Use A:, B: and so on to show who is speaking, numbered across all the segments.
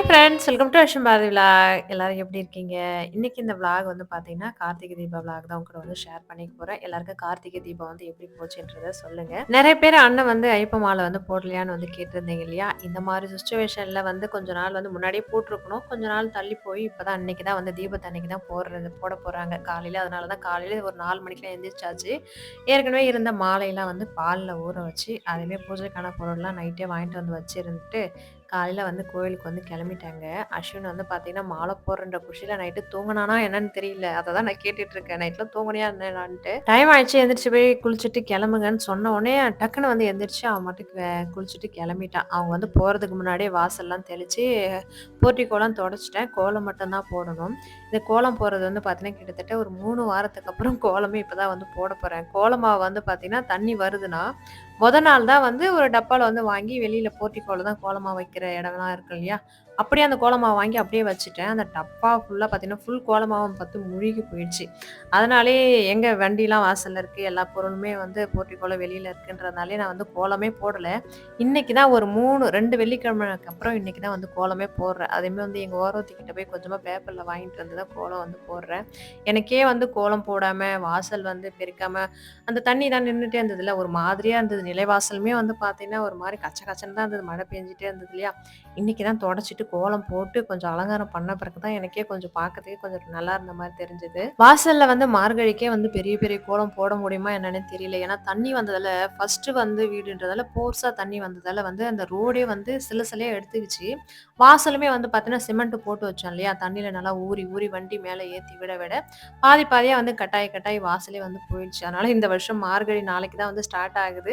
A: Hi friends welcome to Asham Bharathi vlog எல்லாரும் எப்படி இருக்கீங்க? இன்னைக்கு இந்த விலாக் வந்து பார்த்தீங்கன்னா கார்த்திகை தீப விலாக் தான் உங்களை கூட வந்து ஷேர் பண்ணிக்க போறேன். எல்லாருக்கும் கார்த்திகை தீபம் வந்து எப்படி போச்சுன்றத சொல்லுங்க. நிறைய பேர் அண்ணன் வந்து ஐப்ப மாலை வந்து போடலையான்னு வந்து கேட்டிருந்தீங்க இல்லையா? இந்த மாதிரி சுச்சுவேஷன்ல வந்து கொஞ்ச நாள் வந்து முன்னாடியே போட்டிருக்கணும். கொஞ்ச நாள் தள்ளி போய் இப்பதான் அன்னைக்கு தான் வந்து தீபத்தை அன்னைக்கு தான் போடுறது போட போறாங்க. காலையில அதனால தான் காலையில ஒரு நாலு மணிக்கெல்லாம் எந்திரிச்சாச்சு. ஏற்கனவே இருந்த மாலையெல்லாம் வந்து பாலில் ஊற வச்சு அதுவே பூஜைக்கான பொருள்லாம் நைட்டே வாங்கிட்டு வந்து வச்சிருந்துட்டு காலையில் வந்து கோயிலுக்கு வந்து கிளம்பிட்டாங்க. அஸ்வின் வந்து பார்த்தீங்கன்னா மாலை போடுறன்ற குஷியில் நைட்டு தூங்கினானா என்னன்னு தெரியல. அதை தான் நான் கேட்டுட்டு இருக்கேன் நைட்டில் தூங்கினியா என்னன்ட்டு டைம் ஆயிடுச்சு எந்திரிச்சு போய் குளிச்சுட்டு கிளம்புங்கன்னு சொன்ன உடனே டக்குன்னு வந்து எந்திரிச்சு அவன் மட்டும் குளிச்சுட்டு கிளம்பிட்டான். அவங்க வந்து போகிறதுக்கு முன்னாடியே வாசல்லாம் தெளித்து போர்ட்டிக்கோலாம் தொடச்சிட்டேன். கோலம் மட்டும்தான் போடணும். இந்த கோலம் போடுறது வந்து பார்த்தீங்கன்னா கிட்டத்தட்ட ஒரு மூணு வாரத்துக்கு அப்புறம் கோலமே இப்போ தான் வந்து போட போகிறேன் கோலமாவை வந்து பார்த்தீங்கன்னா தண்ணி வருதுன்னா முத நாள் தான் வந்து ஒரு டப்பாவில் வந்து வாங்கி வெளியில் போல தான் கோலமாக வைக்கிற இடம்லாம் இருக்கு இல்லையா? அப்படியே அந்த கோலமாவை வாங்கி அப்படியே வச்சுட்டேன். அந்த டப்பா ஃபுல்லாக பார்த்தீங்கன்னா ஃபுல் கோலமாவும் பார்த்து முழுகி போயிடுச்சு. அதனாலே எங்கள் வண்டிலாம் வாசலில் இருக்குது எல்லா பொருளுமே வந்து போட்டிக்கோல வெளியில் இருக்குன்றதுனாலே நான் வந்து கோலமே போடலை. இன்றைக்கி தான் ஒரு மூணு ரெண்டு வெள்ளிக்கிழமைக்கு அப்புறம் இன்றைக்கி தான் வந்து கோலமே போடுறேன். அதேமாதிரி வந்து எங்கள் ஓரத்துக்கிட்ட போய் கொஞ்சமாக பேப்பரில் வாங்கிட்டு வந்து தான் கோலம் வந்து போடுறேன். எனக்கே வந்து கோலம் போடாமல் வாசல் வந்து பெருக்காமல் அந்த தண்ணி தான் நின்றுட்டே இருந்ததுல ஒரு மாதிரியாக இருந்தது. நிலைவாசலுமே வந்து பார்த்தீங்கன்னா ஒரு மாதிரி கச்ச கச்சன்னு தான் இருந்தது. மழை பெஞ்சிட்டே இருந்தது இல்லையா? இன்றைக்கி தான் தொடச்சிட்டு கோலம் போட்டு கொஞ்சம் அலங்காரம் பண்ண பிறகு தான் எனக்கே கொஞ்சம் பார்க்கறதுக்கே கொஞ்சம் நல்லா இருந்த மாதிரி தெரிஞ்சது. வாசல்ல வந்து மார்கழிக்கே வந்து பெரிய பெரிய கோலம் போட முடியுமா என்னன்னு தெரியல. ஏன்னா தண்ணி வந்ததால ஃபர்ஸ்ட் வந்து வீடுன்றதால போர்ஸா தண்ணி வந்ததால வந்து அந்த ரோடே வந்து சில சிலையா எடுத்துக்கிச்சு. வாசலுமே வந்து பார்த்தீங்கன்னா சிமெண்ட் போட்டு வச்சோம் இல்லையா? தண்ணியில நல்லா ஊறி ஊறி வண்டி மேலே ஏற்றி விட விட பாதி பாதியா வந்து கட்டாய் கட்டாய் வாசலே வந்து போயிடுச்சு. அதனால இந்த வருஷம் மார்கழி நாளைக்கு தான் வந்து ஸ்டார்ட் ஆகுது.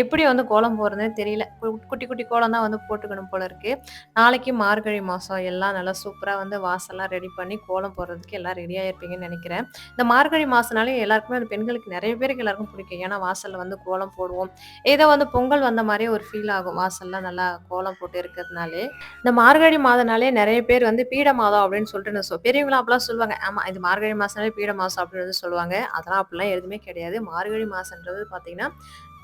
A: எப்படி வந்து கோலம் போடுறதுன்னு தெரியல. குட்டி குட்டி கோலம் தான் வந்து போட்டுக்கணும் போல இருக்கு. நாளைக்கு மார்கழி மாதம் எல்லாம் நல்லா சூப்பராக வந்து வாசல்லாம் ரெடி பண்ணி கோலம் போடுறதுக்கு எல்லாம் ரெடியாக இருப்பீங்கன்னு நினைக்கிறேன். இந்த மார்கழி மாதம்னாலே எல்லாருக்குமே அந்த பெண்களுக்கு நிறைய பேருக்கு எல்லாருக்கும் பிடிக்கும். ஏன்னா வாசலில் வந்து கோலம் போடுவோம். ஏதோ வந்து பொங்கல் வந்த மாதிரியே ஒரு ஃபீல் ஆகும். வாசல்லாம் நல்லா கோலம் போட்டு இருக்கிறதுனாலே. இந்த மார்கழி மாதம்னாலே நிறைய பேர் வந்து பீட மாதம் அப்படின்னு சொல்லிட்டு சொல் பெரியவங்களாம் அப்படிலாம் சொல்லுவாங்க. ஆமாம் இது மார்கழி மாதம்னாலே பீட மாதம் அப்படின்னு சொல்லுவாங்க. அதெல்லாம் அப்படிலாம் எதுவுமே கிடையாது. மார்கழி மாதன்றது பார்த்தீங்கன்னா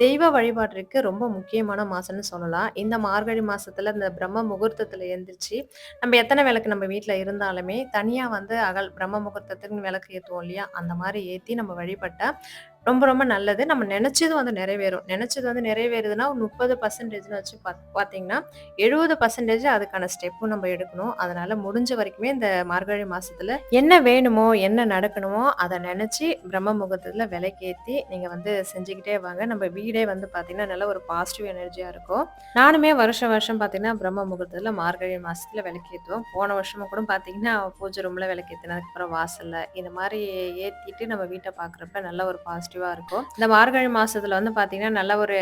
A: தெய்வ வழிபாட்டிற்கு ரொம்ப முக்கியமான மாசம்னு சொல்லலாம். இந்த மார்கழி மாசத்துல இந்த பிரம்ம முகூர்த்தத்துல எழுந்திரிச்சு நம்ம எத்தனை விளக்கு நம்ம வீட்டில் இருந்தாலுமே தனியா வந்து அகல் பிரம்ம முகூர்த்தத்துக்கு விளக்கு ஏற்றுவோம் இல்லையா? அந்த மாதிரி ஏற்றி நம்ம வழிபட்ட ரொம்ப ரொம்ப நல்லது. நம்ம நினைச்சது வந்து நிறைவேறும். நினைச்சது வந்து நிறைவேறுதுன்னா ஒரு முப்பது பர்சன்டேஜ்னு வச்சு பா பார்த்தீங்கன்னா எழுபது பர்சன்டேஜ் அதுக்கான ஸ்டெப்பும் நம்ம எடுக்கணும். அதனால முடிஞ்ச வரைக்குமே இந்த மார்கழி மாசத்துல என்ன வேணுமோ என்ன நடக்கணுமோ அதை நினைச்சு பிரம்ம முகூர்த்தத்தில் விலைக்கேற்றி நீங்க வந்து செஞ்சுக்கிட்டே வாங்க. நம்ம வீடே வந்து பாத்தீங்கன்னா நல்ல ஒரு பாசிட்டிவ் எனர்ஜியா இருக்கும். நானுமே வருஷம் வருஷம் பாத்தீங்கன்னா பிரம்ம முகூர்த்தத்துல மார்கழி மாசத்துல விளக்கேற்றுவோம் போன வருஷமும் கூட பாத்தீங்கன்னா பூஜை ரூம்ல விளக்கேற்றினதுக்கு அப்புறம் வாசல்ல இந்த மாதிரி ஏத்திட்டு நம்ம வீட்டை பாக்குறப்ப நல்ல ஒரு பாசிட்டிவ் பாசிட்டிவா இருக்கும். இந்த மார்கழி மாசத்துல வந்து பாத்தீங்கன்னா நல்ல ஒரு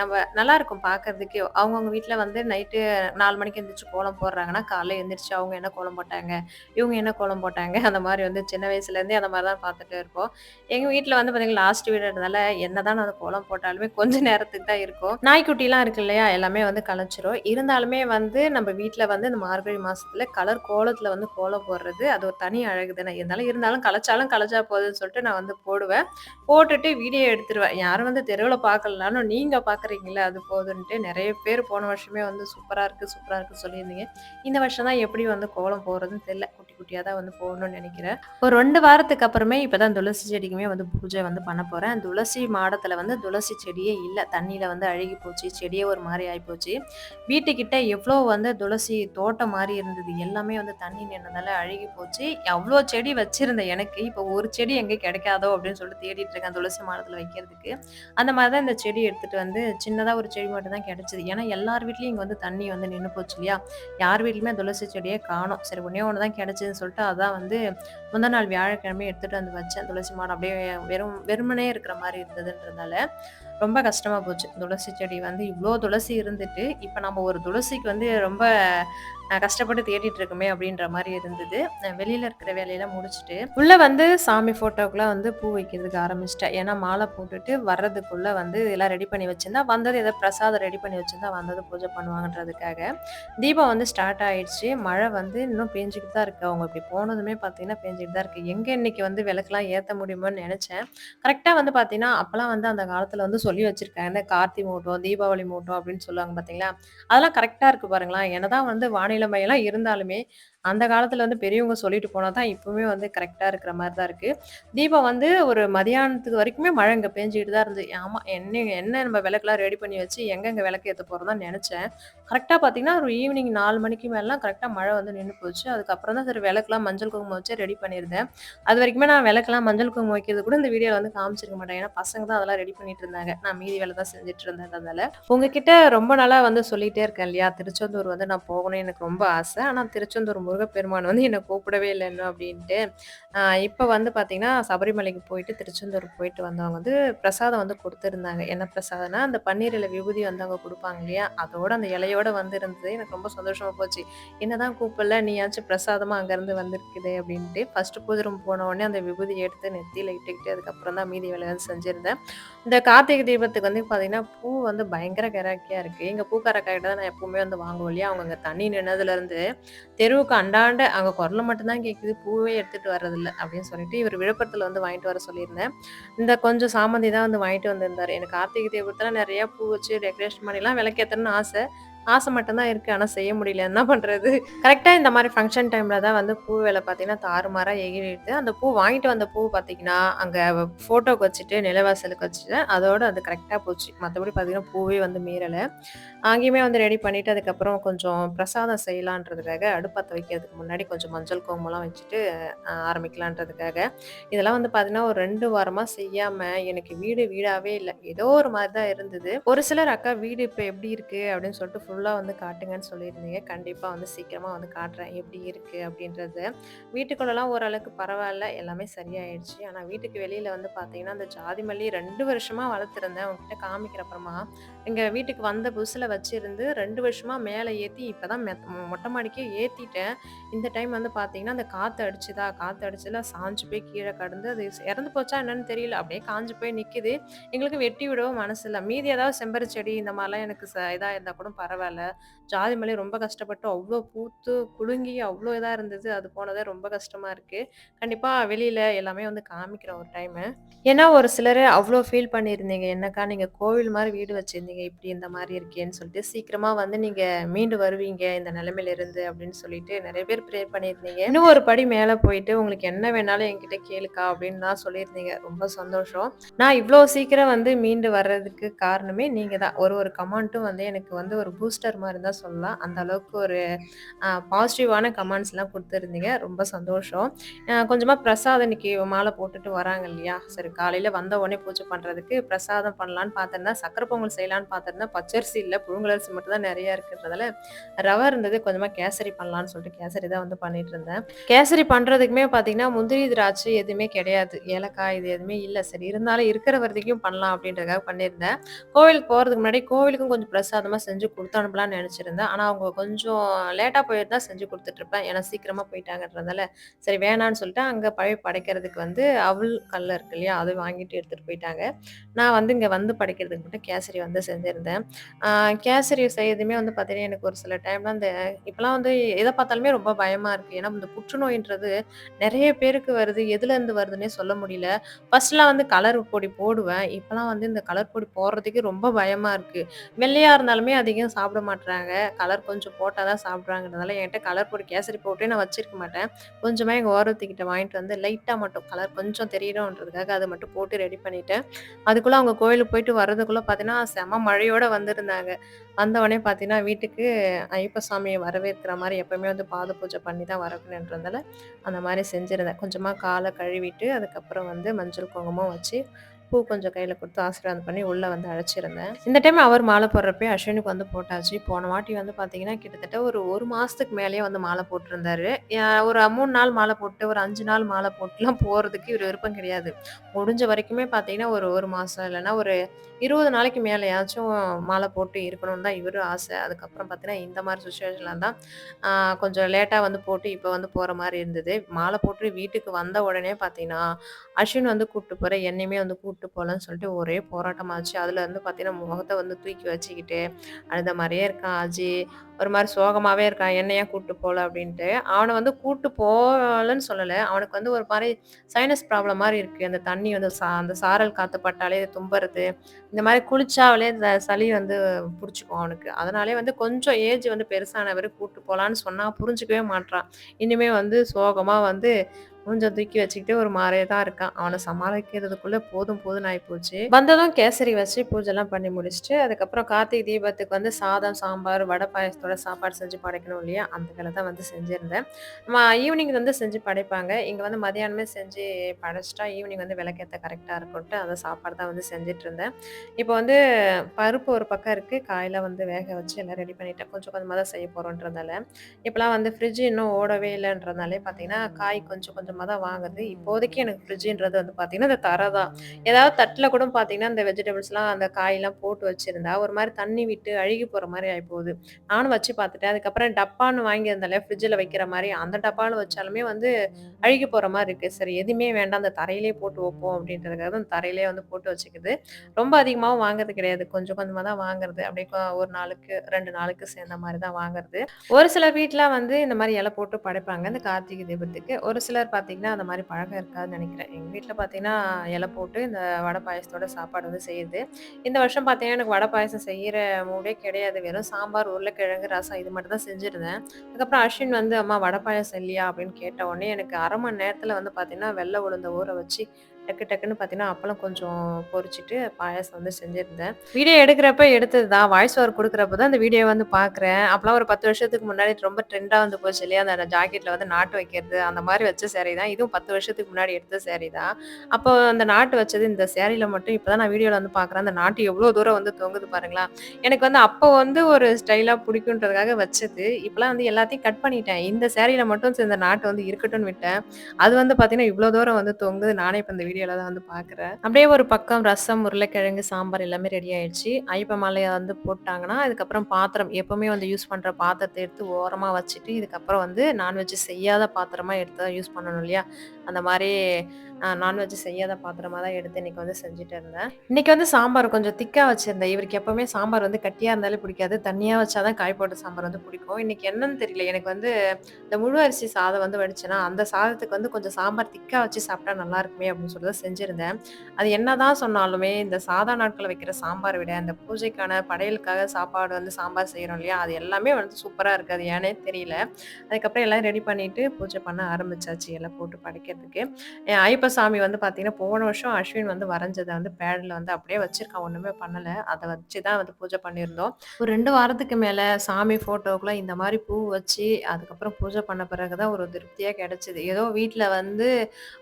A: நம்ம நல்லா இருக்கும் பாக்குறதுக்கு. அவங்கவுங்க வீட்டுல வந்து நைட்டு நாலு மணிக்கு எந்திரிச்சு கோலம் போடுறாங்கன்னா காலைல எந்திரிச்சு அவங்க என்ன கோலம் போட்டாங்க இவங்க என்ன கோலம் போட்டாங்க அந்த மாதிரி வந்து சின்ன வயசுல இருந்தே அந்த மாதிரி தான் பார்த்துட்டு இருப்போம். எங்க வீட்டுல வந்து பாத்தீங்கன்னா லாஸ்ட் வீடுறதுனால என்னதான் அந்த கோலம் போட்டாலுமே கொஞ்ச நேரத்துக்கு தான் இருக்கும். நாய்க்குட்டிலாம் இருக்கு இல்லையா எல்லாமே வந்து கலைச்சிரும் இருந்தாலுமே வந்து நம்ம வீட்டுல வந்து இந்த மார்கழி மாசத்துல கலர் கோலத்துல வந்து கோலம் போடுறது அது ஒரு தனி அழகு தானே. இருந்தாலும் இருந்தாலும் கலைச்சாலும் கலைச்சா போகுதுன்னு சொல்லிட்டு நான் வந்து போடுவேன். போட்டு போட்டுட்டு வீடியோ எடுத்துருவேன். யாரும் வந்து தெருவில் பார்க்கலனாலும் நீங்கள் பார்க்குறீங்களா அது போதுன்ட்டு நிறைய பேர் போன வருஷமே வந்து சூப்பராக இருக்குது சூப்பராக இருக்குது சொல்லியிருந்தீங்க. இந்த வருஷம் தான் எப்படி வந்து கோலம் போகிறதுன்னு தெரியல. குட்டி குட்டியாக தான் வந்து போகணும்னு நினைக்கிறேன். ஒரு ரெண்டு வாரத்துக்கு அப்புறமே இப்போ தான் துளசி செடிக்குமே வந்து பூஜை வந்து பண்ண போகிறேன் துளசி மாடத்தில் வந்து துளசி செடியே இல்லை. தண்ணியில் வந்து அழுகி போச்சு செடியே ஒரு மாதிரி ஆகிப்போச்சு வீட்டுக்கிட்ட எவ்வளோ வந்து துளசி தோட்டம் மாதிரி இருந்தது. எல்லாமே வந்து தண்ணி நின்றதால அழுகி போச்சு. அவ்வளோ செடி வச்சுருந்தேன் எனக்கு. இப்போ ஒரு செடி எங்கே கிடைக்காதோ அப்படின்னு சொல்லிட்டு தேடிட்டு இருக்கேன். துளசி மாடத்தில் வைக்கிறதுக்கு. அந்த மாதிரி தான் இந்த செடி எடுத்துகிட்டு வந்து சின்னதாக ஒரு செடி மட்டும் தான் கிடச்சிது. ஏன்னா எல்லார் வீட்லேயும் இங்கே வந்து தண்ணி வந்து நின்று போச்சு இல்லையா? யார் வீட்லையுமே துளசி செடியே காணும். சரி ஒன்றே ஒன்று தான் கிடச்சிதுன்னு சொல்லிட்டு அதான் வந்து முந்தா நாள் வியாழக்கிழமை எடுத்துகிட்டு வந்து வச்சேன். துளசி மாடம் அப்படியே வெறும் வெறுமனே இருக்கிற மாதிரி இருந்ததுன்றதுனால ரொம்ப கஷ்டமாக போச்சு. துளசி செடி வந்து இவ்வளோ துளசி இருந்துட்டு இப்போ நம்ம ஒரு துளசிக்கு வந்து ரொம்ப கஷ்டப்பட்டு தேடிட்டு இருக்கமே அப்படின்ற மாதிரி இருந்தது. வெளியில இருக்கிற வேலையெல்லாம் முடிச்சுட்டு உள்ள வந்து சாமி போட்டோக்குலாம் வந்து பூ வைக்கிறதுக்கு ஆரம்பிச்சிட்டேன். ஏன்னா மாலை போட்டுட்டு வர்றதுக்குள்ள வந்து எல்லாம் ரெடி பண்ணி வச்சிருந்தா வந்தது ஏதோ பிரசாதம் ரெடி பண்ணி வச்சிருந்தா வந்தது பூஜை பண்ணுவாங்கன்றதுக்காக. தீபம் வந்து ஸ்டார்ட் ஆயிடுச்சு. மழை வந்து இன்னும் பேஞ்சுக்கிட்டு தான் இருக்கு. அவங்க இப்படி போனதுமே பார்த்தீங்கன்னா பேஞ்சுக்கிட்டு தான் இருக்கு. எங்க இன்னைக்கு வந்து விளக்குலாம் ஏற்ற முடியுமோன்னு நினைச்சேன். கரெக்டாக வந்து பார்த்தீங்கன்னா அப்பெல்லாம் வந்து அந்த காலத்தில் வந்து சொல்லி வச்சிருக்காங்க கார்த்தி மூட்டம் தீபாவளி மூட்டம் அப்படின்னு சொல்லுவாங்க பார்த்தீங்களா அதெல்லாம் கரெக்டாக இருக்கு பாருங்களா என்னதான் வந்து வானிலை மாநிலம் இருந்தாலுமே, அந்த காலத்துல வந்து பெரியவங்க சொல்லிட்டு போனா தான் இப்பவுமே வந்து கரெக்டாக இருக்கிற மாதிரி தான் இருக்கு. தீபம் வந்து ஒரு மதியானத்துக்கு வரைக்குமே மழை இங்க பேஞ்சுகிட்டு தான் இருந்தது. ஆமா என்ன என்ன நம்ம விளக்குலாம் ரெடி பண்ணி வச்சு எங்கெங்க விளக்கு ஏற்ற போறோம்னு தான் கரெக்டாக கரெக்ட்டா பார்த்தீங்கன்னா, ஒரு ஈவினிங் நாலு மணிக்கு மேலாம் கரெக்டாக மழை வந்து நின்று போச்சு. அதுக்கப்புறம் தான் சரி விளக்குலாம் மஞ்சள் குங்குமம் வச்சு ரெடி பண்ணியிருந்தேன். அது வரைக்குமே நான் விளக்குலாம் மஞ்சள் குங்குமம் வைக்கிறது கூட இந்த வீடியோல வந்து காமிச்சிருக்க மாட்டேன். ஏன்னா பசங்க தான் அதெல்லாம் ரெடி பண்ணிட்டு இருந்தாங்க. நான் மீதி வேலை தான் செஞ்சுட்டு இருந்தேன்றதால. உங்ககிட்ட ரொம்ப நாளா வந்து சொல்லிட்டே இருக்கேன் இல்லையா? திருச்செந்தூர் வந்து நான் போகணும்னு எனக்கு ரொம்ப ஆசை. ஆனா திருச்செந்தூர் முருகப்பெருமான் வந்து என்னை கூப்பிடவே இல்லை இன்னும் அப்படின்ட்டு இப்போ வந்து பார்த்தீங்கன்னா, சபரிமலைக்கு போயிட்டு திருச்செந்தூர் போயிட்டு வந்தவங்க வந்து பிரசாதம் வந்து கொடுத்துருந்தாங்க என்ன பிரசாதம்னா, அந்த பன்னீரில் விபூதி வந்து அவங்க கொடுப்பாங்க இல்லையா? அதோட அந்த இலையோட வந்து இருந்தது. எனக்கு ரொம்ப சந்தோஷமாக போச்சு. என்னதான் கூப்பிடல நீயாச்சும் பிரசாதமாக அங்கேருந்து வந்திருக்குதே அப்படின்ட்டு ஃபஸ்ட்டு பூஜை ரூம் போன உடனே அந்த விபூதி எடுத்து நெத்தியில் இட்டுக்கிட்டு அதுக்கப்புறம் தான் மீதி வேலை வந்து செஞ்சுருந்தேன் இந்த கார்த்திகை தீபத்துக்கு வந்து பார்த்தீங்கன்னா, பூ வந்து பயங்கர கிராக்கியா இருக்குது எங்கள் பூக்காரக்காகிட்ட தான் நான் எப்பவுமே வந்து வாங்குவோம் இல்லையா? அவங்க அங்கே தண்ணி நின்னதுலேருந்து தெருவுக்கு அண்டாண்ட அங்கே குரலு மட்டும்தான் கேட்குது. பூவே எடுத்துட்டு வர்றதில்ல அப்படின்னு சொல்லிட்டு இவர் விழுப்புரத்தில் வந்து வாங்கிட்டு வர சொல்லியிருந்தேன். இந்த கொஞ்சம் சாமந்தி தான் வந்து வாங்கிட்டு வந்திருந்தார் எனக்கு கார்த்திகை தேவத்தில் நிறையா பூ வச்சு டெக்கரேஷன் பண்ணிலாம் விளக்கேற்றணும்னு ஆசை. ஆசை மட்டும்தான் இருக்குது ஆனால் செய்ய முடியல. என்ன பண்ணுறது கரெக்டாக இந்த மாதிரி ஃபங்க்ஷன் டைமில் தான் வந்து பூ வேலை பார்த்தீங்கன்னா, தாறுமாறாக எகிரிடுது அந்த பூ வாங்கிட்டு வந்த பூ பார்த்தீங்கன்னா, அங்கே ஃபோட்டோக்கு வச்சுட்டு நிலவாசலுக்கு வச்சுட்டு அதோடு அது கரெக்டாக போச்சு. மற்றபடி பார்த்தீங்கன்னா, பூவே வந்து மீறலை அங்கேயுமே வந்து ரெடி பண்ணிவிட்டு அதுக்கப்புறம் கொஞ்சம் பிரசாதம் செய்யலான்றதுக்காக அடுப்பத்தை வைக்கிறதுக்கு முன்னாடி கொஞ்சம் மஞ்சள் குங்குமம்லாம் வச்சுட்டு ஆரம்பிக்கலான்றதுக்காக. இதெல்லாம் வந்து பார்த்தீங்கன்னா, ஒரு ரெண்டு வாரமாக செய்யாமல் எனக்கு வீடு வீடாகவே இல்லை ஏதோ ஒரு மாதிரி தான் இருந்தது. ஒரு சிலர் "அக்கா வீடு இப்போ எப்படி இருக்குது அப்படின்னு சொல்லிட்டு ஃபுல்லாக வந்து காட்டுங்கன்னு சொல்லியிருந்தீங்க. கண்டிப்பாக வந்து சீக்கிரமாக வந்து காட்டுறேன். எப்படி இருக்குது அப்படின்றது. வீட்டுக்குள்ளெல்லாம் ஓரளவுக்கு பரவாயில்ல எல்லாமே சரியாயிடுச்சு. ஆனால் வீட்டுக்கு வெளியில் வந்து பார்த்தீங்கன்னா, அந்த ஜாதி மல்லி ரெண்டு வருஷமாக வளர்த்துருந்தேன். உங்ககிட்ட காமிக்கிற அப்புறமா. எங்கள் வீட்டுக்கு வந்த புதுசில் வச்சுருந்து ரெண்டு வருஷமாக மேலே ஏற்றி இப்போ தான் மெத் மொட்டை மாடிக்கே ஏற்றிட்டேன் இந்த டைம் வந்து பார்த்தீங்கன்னா, அந்த காற்று அடிச்சுதா, காற்று அடிச்சுல சாஞ்சு போய் கீழே கடந்து அது இறந்து போச்சா என்னன்னு தெரியல. அப்படியே காஞ்சு போய் நிற்கிது எங்களுக்கு வெட்டி விடவும் மனசு இல்லை மீதி ஏதாவது செம்பரு செடி இந்த மாதிரிலாம் எனக்கு ச இதாக இருந்தால் கூட பரவாயில்ல ஜாதி மல்லி ரொம்ப கஷ்டப்பட்டு அவ்வளோ பூத்து குலுங்கி அவ்வளோ இதாக இருந்தது. அது போனதே ரொம்ப கஷ்டமாக இருக்குது கண்டிப்பாக வெளியில் எல்லாமே வந்து காமிக்கிறோம் ஒரு டைமு. ஏன்னா ஒரு சிலர் அவ்வளோ ஃபீல் பண்ணியிருந்தீங்க. "என்னக்கா நீங்கள் கோவில் மாதிரி வீடு வச்சிருந்தீங்க. இப்படி இந்த மாதிரி இருக்கேன்னு" சொல்லிட்டு. சீக்கிரமாக வந்து நீங்கள் மீண்டு வருவீங்க இந்த நிலைமையிலேருந்து அப்படின்னு சொல்லிட்டு நிறைய பேர் ப்ரே பண்ணியிருந்தீங்க. இன்னும் ஒரு படி மேலே போயிட்டு, "உங்களுக்கு என்ன வேணாலும் என்கிட்ட கேளுக்கா" அப்படின்னு தான் சொல்லியிருந்தீங்க. ரொம்ப சந்தோஷம். நான் இவ்வளோ சீக்கிரம் வந்து மீண்டு வர்றதுக்கு காரணமே நீங்கள் தான். ஒரு ஒரு கமெண்ட்டும் வந்து எனக்கு வந்து ஒரு பூஸ்டர் மாதிரி தான் சொல்லலாம். அந்த அளவுக்கு ஒரு பாசிட்டிவான கமெண்ட்ஸ்லாம் கொடுத்துருந்தீங்க ரொம்ப சந்தோஷம். கொஞ்சமாக பிரசாதம் இன்னைக்கு மாலை போட்டுட்டு வராங்க இல்லையா? சரி காலையில் வந்த உடனே பூஜை பண்ணுறதுக்கு பிரசாதம் பண்ணலான்னு பார்த்திருந்தேன். சக்கரை பொங்கல் செய்யலான்னு பார்த்துருந்தேன் பச்சரிசி இல்லை புழுங்கலரிசி மட்டும் தான் நிறையா இருக்குன்றதால, ரவை இருந்தது. கொஞ்சமாக கேசரி பண்ணலான்னு சொல்லிட்டு கேசரி தான் வந்து பண்ணிட்டு இருந்தேன். கேசரி பண்ணுறதுக்குமே பார்த்தீங்கன்னா, முந்திரி, திராட்சை எதுவுமே கிடையாது. ஏலக்காய் இது எதுவுமே இல்லை சரி இருந்தாலும் இருக்கிற வரைக்கும் பண்ணலாம் அப்படின்றதுக்காக பண்ணியிருந்தேன். கோவிலுக்கு போகிறதுக்கு முன்னாடி கோவிலுக்கும் கொஞ்சம் பிரசாதமாக செஞ்சு கொடுத்தா அனுப்பலாம்னு நினச்சிருந்தேன் ஆனால் அவங்க கொஞ்சம் லேட்டா போயிருந்தா செஞ்சு கொடுத்துட்ருப்பேன் ஏன்னா சீக்கிரமாக போயிட்டாங்கன்றதால. சரி வேணான்னு சொல்லிட்டு அங்கே பழைய படைக்கிறதுக்கு வந்து அவுல் கல்ல இருக்கு இல்லையா? அது வாங்கிட்டு எடுத்துகிட்டு போயிட்டாங்க. நான் வந்து இங்கே வந்து படைக்கிறதுக்கு மட்டும் கேசரி வந்து செஞ்சுருந்தேன் கேசரி செய்யறதுமே வந்து பார்த்தீங்கன்னா, எனக்கு ஒரு சில டைம்ல இந்த இப்போலாம் வந்து எதை பார்த்தாலுமே ரொம்ப பயமாக இருக்கு. ஏன்னா இந்த புற்றுநோயின்றது நிறைய பேருக்கு வருது. எதுலேருந்து வருதுன்னே சொல்ல முடியல. ஃபர்ஸ்ட்லாம் வந்து கலர் பொடி போடுவேன். இப்போலாம் வந்து இந்த கலர் பொடி போடுறதுக்கு ரொம்ப பயமாக இருக்கு. வெள்ளையாக இருந்தாலுமே அதிகம் சாப்பிட சாப்பிட மாட்டுறாங்க கலர் கொஞ்சம் போட்டால் தான் சாப்பிட்றாங்கிறதுனால என்கிட்ட கலர் பொடி கேசரி போட்டே நான் வச்சிருக்க மாட்டேன். கொஞ்சமாக எங்கள் ஓரத்துக்கிட்ட வாங்கிட்டு வந்து லைட்டாக மட்டும் கலர் கொஞ்சம் தெரியணுன்றதுக்காக அதை மட்டும் போட்டு ரெடி பண்ணிட்டேன். அதுக்குள்ளே அவங்க கோயிலுக்கு போயிட்டு வர்றதுக்குள்ளே பார்த்தீங்கன்னா, செம மழையோடு வந்திருந்தாங்க. வந்தவொடனே பார்த்தீங்கன்னா, வீட்டுக்கு ஐயப்ப சாமியை வரவேற்கிற மாதிரி எப்பவுமே வந்து பாத பூஜை பண்ணி தான் வரக்கணுன்றதால அந்த மாதிரி செஞ்சுருந்தேன் கொஞ்சமாக காலை கழுவிட்டு, அதுக்கப்புறம் வந்து மஞ்சள், குங்குமம் வச்சு, பூ கொஞ்சம் கையில் கொடுத்து ஆசீர்வாதம் பண்ணி உள்ளே வந்து அழைச்சிருந்தேன். இந்த டைம் அவர் மாலை போடுறப்பயே அஸ்வினுக்கு வந்து போட்டாச்சு. போன வாட்டி வந்து பார்த்தீங்கன்னா, கிட்டத்தட்ட ஒரு ஒரு மாதத்துக்கு மேலேயே வந்து மாலை போட்டிருந்தாரு. ஒரு மூணு நாள் மாலை போட்டு, ஒரு அஞ்சு நாள் மாலை போட்டுலாம் போகிறதுக்கு இவர் விருப்பம் கிடையாது. முடிஞ்ச வரைக்குமே பார்த்தீங்கன்னா, ஒரு ஒரு மாதம் இல்லைன்னா ஒரு 20 நாளைக்கு மேலேயாச்சும் மாலை போட்டு இருக்கணும்னு தான் இவரும் ஆசை. அதுக்கப்புறம் பார்த்தீங்கன்னா, இந்த மாதிரி சுச்சுவேஷனில் தான் கொஞ்சம் லேட்டாக வந்து போட்டு, இப்போ வந்து போகிற மாதிரி இருந்தது. மாலை போட்டு வீட்டுக்கு வந்த உடனே பார்த்தீங்கன்னா, அஸ்வின் வந்து கூப்பிட்டு போகிற என்னையுமே வந்து கூப்பிட்டு போகலன்னு சொல்லிட்டு ஒரே போராட்டமாச்சு. அதில் வந்து பார்த்தீங்கன்னா, முகத்தை வந்து தூக்கி வச்சுக்கிட்டு, அழுத மாதிரியே இருக்கான் அஜி. ஒரு மாதிரி சோகமாகவே இருக்கான். என்னையா கூப்பிட்டு போகல அப்படின்ட்டு அவனை வந்து கூப்பிட்டு போகலன்னு சொல்லலை அவனுக்கு வந்து ஒரு மாதிரி சைனஸ் ப்ராப்ளம் மாதிரி இருக்குது அந்த தண்ணி வந்து சா அந்த சாரல் காத்து பட்டாலே தும்புறது. இந்த மாதிரி குளிச்சாவிலே இந்த சளி வந்து பிடிச்சிக்கும் அவனுக்கு. அதனாலே வந்து கொஞ்சம் ஏஜ் வந்து பெருசானவரை கூப்பிட்டு போகலான்னு சொன்னால் புரிஞ்சுக்கவே மாட்றான். இனிமே வந்து சோகமாக வந்து மூஞ்ச தூக்கி வச்சுக்கிட்டு ஒரு மாதிரியே தான் இருக்கான். அவனை சமாளிக்கிறதுக்குள்ள போதும் போதும்ன்னு ஆயிப்போச்சு. வந்ததும் கேசரி வச்சு பூஜைலாம் பண்ணி முடிச்சுட்டு, அதுக்கப்புறம் கார்த்திகை தீபத்துக்கு வந்து சாதம், சாம்பார், வடை பாயசத்தோட சாப்பாடு செஞ்சு படைக்கணும் இல்லையா? அந்த வேலை தான் வந்து செஞ்சிருந்தேன். நம்ம ஈவினிங் வந்து செஞ்சு படைப்பாங்க. இங்கே வந்து மதியானமே செஞ்சு படைச்சிட்டா ஈவினிங் வந்து விளக்கேற்ற கரெக்டாக இருக்கும்ட்டு அந்த சாப்பாடு தான் வந்து செஞ்சுட்டுருந்தேன். இப்போ வந்து பருப்பு ஒரு பக்கம் இருக்குது காயெல்லாம் வந்து வேக வச்சு எல்லாம் ரெடி பண்ணிட்டேன். கொஞ்சம் கொஞ்சமாக தான் செய்ய போகிறோன்றதால இப்போலாம் வந்து ஃப்ரிட்ஜ் இன்னும் ஓடவே இல்லைன்றதுனாலே பார்த்தீங்கன்னா, காய் கொஞ்சம் விதமாக தான் வாங்குறது. இப்போதைக்கு எனக்கு ஃப்ரிட்ஜுன்றது வந்து பார்த்தீங்கன்னா, அந்த தர தான். ஏதாவது தட்டில் கூட பார்த்தீங்கன்னா, அந்த வெஜிடபிள்ஸ்லாம் அந்த காயெல்லாம் போட்டு வச்சிருந்தா, ஒரு மாதிரி தண்ணி விட்டு அழுகி போற மாதிரி ஆயிப்போகுது. நானும் வச்சு பார்த்துட்டேன். அதுக்கப்புறம் டப்பான்னு வாங்கியிருந்தால ஃப்ரிட்ஜில் வைக்கிற மாதிரி அந்த டப்பால வச்சாலுமே வந்து அழுகி போற மாதிரி இருக்கு. சரி எதுவுமே வேண்டாம், அந்த தரையிலேயே போட்டு வைப்போம் அப்படின்றதுக்காக அந்த தரையிலேயே வந்து போட்டு வச்சுக்குது. ரொம்ப அதிகமாவும் வாங்குறது கிடையாது. கொஞ்சம் கொஞ்சமாக தான் வாங்குறது. அப்படியே ஒரு நாளுக்கு, ரெண்டு நாளுக்கு சேர்ந்த மாதிரி தான் வாங்குறது. ஒரு சிலர் வீட்டில் வந்து இந்த மாதிரி இலை போட்டு படைப்பாங்க, இந்த கார்த்திகை தீபத்துக்கு. ஒரு சிலர் பார்த்தீங்கன்னா, அந்த மாதிரி பழக்கம் இருக்காதுன்னு நினைக்கிறேன் எங்கள் வீட்டில் பார்த்தீங்கன்னா, இலை போட்டு இந்த வடை பாயாசத்தோட சாப்பாடு வந்து செய்யுது. இந்த வருஷம் பார்த்தீங்கன்னா, எனக்கு வடை பாயசம் செய்கிற மூடே கிடையாது. வெறும் சாம்பார், உருளைக்கிழங்கு, ரசம் இது மட்டும் தான் செஞ்சுருந்தேன் அதுக்கப்புறம் அஸ்வின் வந்து, "அம்மா வடை பாயசம் இல்லையா?" அப்படின்னு கேட்ட உடனே எனக்கு அரை மணி நேரத்தில் வந்து பார்த்தீங்கன்னா, வெள்ளை உளுந்த ஊற வச்சு டக்கு டக்குன்னு பார்த்தீங்கன்னா, அப்பளம் கொஞ்சம் பொறிச்சிட்டு பாயாசம் வந்து செஞ்சுருந்தேன் வீடியோ எடுக்கிறப்ப எடுத்தது தான். வாய்ஸ் ஓவர் கொடுக்குறப்ப தான் அந்த வீடியோ வந்து பார்க்குறேன். அப்பலாம் ஒரு 10 வருஷத்துக்கு முன்னாடி ரொம்ப ட்ரெண்டாக வந்து போச்சு இல்லையா? அந்த ஜாக்கெட்டில் வந்து நாட்டு வைக்கிறது, அந்த மாதிரி வச்ச சேரீ தான். இதுவும் 10 வருஷத்துக்கு முன்னாடி எடுத்த சேரீ தான். அப்போ அந்த நாட்டு வச்சது இந்த சேரீயில் மட்டும் இப்போ தான் நான் வீடியோவில் வந்து பார்க்குறேன். அந்த நாட்டு எவ்வளோ தூரம் வந்து தொங்குது பாருங்களேன். எனக்கு வந்து அப்போ வந்து ஒரு ஸ்டைலாக பிடிக்குன்றதுக்காக வச்சது. இப்போலாம் வந்து எல்லாத்தையும் கட் பண்ணிட்டேன். இந்த சேரீயில் மட்டும் இந்த நாட்டு வந்து இருக்கட்டும்னு விட்டேன். அது வந்து பார்த்தீங்கன்னா, இவ்வளோ தூரம் வந்து தொங்குது. நானே இப்போ இந்த வீடியோ வீடியோல தான் வந்து பார்க்குறேன். அப்படியே ஒரு பக்கம் ரசம், உருளைக்கிழங்கு, சாம்பார் எல்லாமே ரெடி ஆயிடுச்சு. ஐயப்ப மலையை வந்து போட்டாங்கன்னா, அதுக்கப்புறம் பாத்திரம் எப்பவுமே வந்து யூஸ் பண்ற பாத்திரத்தை எடுத்து ஓரமா வச்சுட்டு, இதுக்கப்புறம் வந்து நான்வெஜ் செய்யாத பாத்திரமா எடுத்து தான் யூஸ் பண்ணணும் இல்லையா? அந்த மாதிரி நான்வெஜ் செய்யாத பாத்திரமா தான் எடுத்து இன்னைக்கு வந்து செஞ்சுட்டு இருந்தேன். இன்னைக்கு வந்து சாம்பார் கொஞ்சம் திக்கா வச்சிருந்தேன். இவருக்கு எப்பவுமே சாம்பார் வந்து கட்டியா இருந்தாலே பிடிக்காது. தண்ணியாக வச்சா தான் காய் போட்ட சாம்பார் வந்து பிடிக்கும். இன்னைக்கு என்னன்னு தெரியல. எனக்கு வந்து இந்த முழு அரிசி சாதம் வந்து வடிச்சேன்னா அந்த சாதத்துக்கு வந்து கொஞ்சம் சாம்பார் திக்கா வச்சு சாப்பிட்டா நல்லா இருக்குமே அப்படின்னு சொல்லி தான் செஞ்சிருந்தேன். அது என்னதான் சொன்னாலுமே, இந்த சாதா நாட்களில் வைக்கிற சாம்பார் விட, அந்த பூஜைக்கான படையலுக்காக சாப்பாடு வந்து சாம்பார் செய்கிறோம் இல்லையா? அது எல்லாமே வந்து சூப்பரா இருக்கு. அது ஏன்னே தெரியல. அதுக்கப்புறம் எல்லாம் ரெடி பண்ணிட்டு பூஜை பண்ண ஆரம்பிச்சாச்சு. எல்லாம் போட்டு படைக்கிறதுக்கு. என் சாமி வந்து பார்த்தீங்கன்னா, போன வருஷம் அஸ்வின் வந்து வரைஞ்சதை வந்து பேடலில் வந்து அப்படியே வச்சிருக்கான். ஒன்றுமே பண்ணலை அதை வச்சு தான் வந்து பூஜை பண்ணியிருந்தோம். ஒரு ரெண்டு வாரத்துக்கு மேலே சாமி ஃபோட்டோக்குலாம் இந்த மாதிரி பூ வச்சு, அதுக்கப்புறம் பூஜை பண்ண பிறகு தான் ஒரு திருப்தியாக கிடச்சிது ஏதோ வீட்டில் வந்து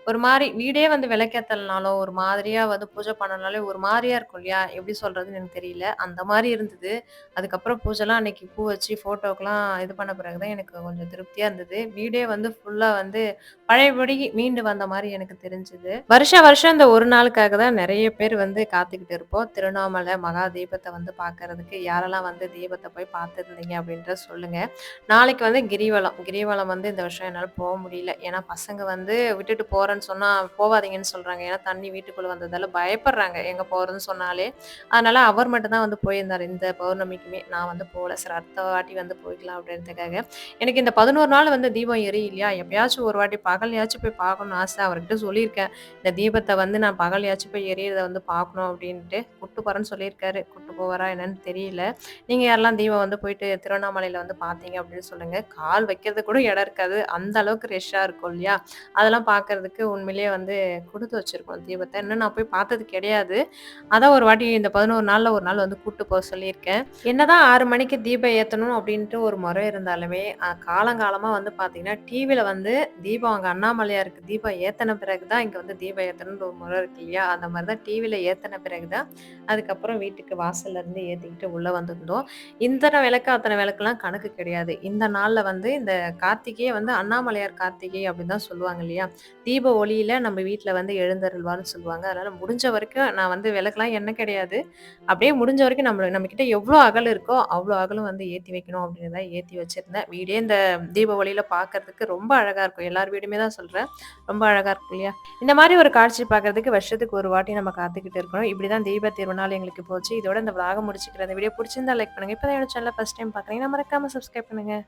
A: ஒரு மாதிரி வீடே வந்து விளக்கேத்தலனாலும், ஒரு மாதிரியாக வந்து பூஜை பண்ணனாலே ஒரு மாதிரியாக இருக்கும் இல்லையா? எப்படி சொல்கிறதுன்னு எனக்கு தெரியல. அந்த மாதிரி இருந்தது. அதுக்கப்புறம் பூஜைலாம் அன்னைக்கு பூ வச்சு ஃபோட்டோக்கெலாம் இது பண்ண பிறகு தான் எனக்கு கொஞ்சம் திருப்தியாக இருந்தது. வீடே வந்து ஃபுல்லாக வந்து பழையபடி மீண்டு வந்த மாதிரி எனக்கு தெரிஞ்சது. வருஷ வருஷம் இந்த ஒரு நாளுக்காக தான் நிறைய பேர் வந்து காத்துக்கிட்டு இருப்போம். திருவண்ணாமலை மகா தீபத்தை வந்து பார்க்கறதுக்கு. யாரெல்லாம் வந்து தீபத்தை போய் பார்த்துருந்தீங்க அப்படின்றத சொல்லுங்க. நாளைக்கு வந்து கிரிவலம். கிரிவலம் வந்து இந்த வருஷம் என்னால் போக முடியல. ஏன்னா பசங்க வந்து விட்டுட்டு போறேன்னு சொன்னா போவாதீங்கன்னு சொல்றாங்க. ஏன்னா தண்ணி வீட்டுக்குள்ள வந்ததால பயப்படுறாங்க. எங்க போறதுன்னு சொன்னாலே. அதனால அவர் மட்டும் தான் வந்து போயிருந்தார் இந்த பௌர்ணமிக்குமே. நான் வந்து போகல சார் அடுத்த வாட்டி வந்து போய்க்கலாம் அப்படின்றதுக்காக. எனக்கு இந்த 11 நாள் வந்து தீபம் எரியிலையா? எப்பயாச்சும் ஒரு வாட்டி பகலையாச்சும் போய் பார்க்கணும்னு ஆசை. அவர்கிட்ட சொல்லி சொல்லியிருக்கேன். இந்த தீபத்தை வந்து நான் பகலையாச்சும் போய் எரியறதை வந்து பார்க்கணும் அப்படின்ட்டு. கூட்டு போறேன்னு சொல்லியிருக்காரு. கூட்டு போவாரா என்னன்னு தெரியல. நீங்க யாரெல்லாம் தீபம் வந்து போயிட்டு திருவண்ணாமலையில வந்து பார்த்தீங்க அப்படின்னு சொல்லுங்க. கால் வைக்கிறதுக்கு கூட இடம் இருக்காது. அந்த அளவுக்கு ரஷ்ஷா இருக்கும் இல்லையா? அதெல்லாம் பார்க்கறதுக்கு உண்மையிலேயே வந்து கொடுத்து வச்சிருக்கோம் தீபத்தை இன்னும் நான் போய் பார்த்தது கிடையாது. அதான் ஒரு வாட்டி இந்த 11 நாள்ல ஒரு நாள் வந்து கூட்டு போக சொல்லியிருக்கேன். என்னதான் ஆறு மணிக்கு தீபம் ஏத்தணும் அப்படின்ட்டு ஒரு முறை இருந்தாலுமே, காலங்காலமாக காலங்காலமா வந்து பார்த்தீங்கன்னா, டிவியில் வந்து தீபம் அங்க அண்ணாமலையாருக்கு தீபம் ஏத்தன பிறகு தான் இங்கே வந்து தீபம் ஏற்றணுன்ற ஒரு முறை இருக்கு இல்லையா? அந்த மாதிரி தான் டிவியில் ஏற்றின பிறகு தான், அதுக்கப்புறம் வீட்டுக்கு வாசல்ல வாசல்லேருந்து ஏற்றிக்கிட்டு உள்ளே வந்திருந்தோம். இத்தனை விளக்கு அத்தனை விளக்குலாம் கணக்கு கிடையாது. இந்த நாளில் வந்து இந்த கார்த்திகையை வந்து அண்ணாமலையார் கார்த்திகை அப்படின்னு தான் சொல்லுவாங்க இல்லையா? தீப ஒளியில் நம்ம வீட்டில் வந்து எழுந்தருள்வார்னு சொல்லுவாங்க. அதனால் முடிஞ்ச வரைக்கும் நான் வந்து விளக்குலாம் என்ன கிடையாது. அப்படியே முடிஞ்ச வரைக்கும் நம்ம நம்மக்கிட்ட எவ்வளோ அகல் இருக்கோ அவ்வளோ அகலும் வந்து ஏற்றி வைக்கணும் அப்படின்னு தான் ஏற்றி வச்சுருந்தேன். வீடே இந்த தீப ஒளியில் பார்க்கறதுக்கு ரொம்ப அழகாக இருக்கும். எல்லார் வீடுமே தான் சொல்கிறேன் ரொம்ப அழகாக இருக்கும் இல்லையா? இந்த மாதிரி ஒரு காட்சி பார்க்கறதுக்கு வருஷத்துக்கு ஒரு வாட்டி நம்ம காத்துக்கிட்டு இருக்கணும். இப்படி தான் தீப திருநாள் எங்களுக்கு போச்சு. இதோட இந்த விளாக முடிச்சுக்கிற இந்த வீடியோ பிடிச்சிருந்தா லைக் பண்ணுங்கள் இப்போ தான் என்னோட சேனல் ஃபஸ்ட் டைம் பார்க்குறீங்கன்னா மறக்காமல் சப்ஸ்கிரைப் பண்ணுங்கள்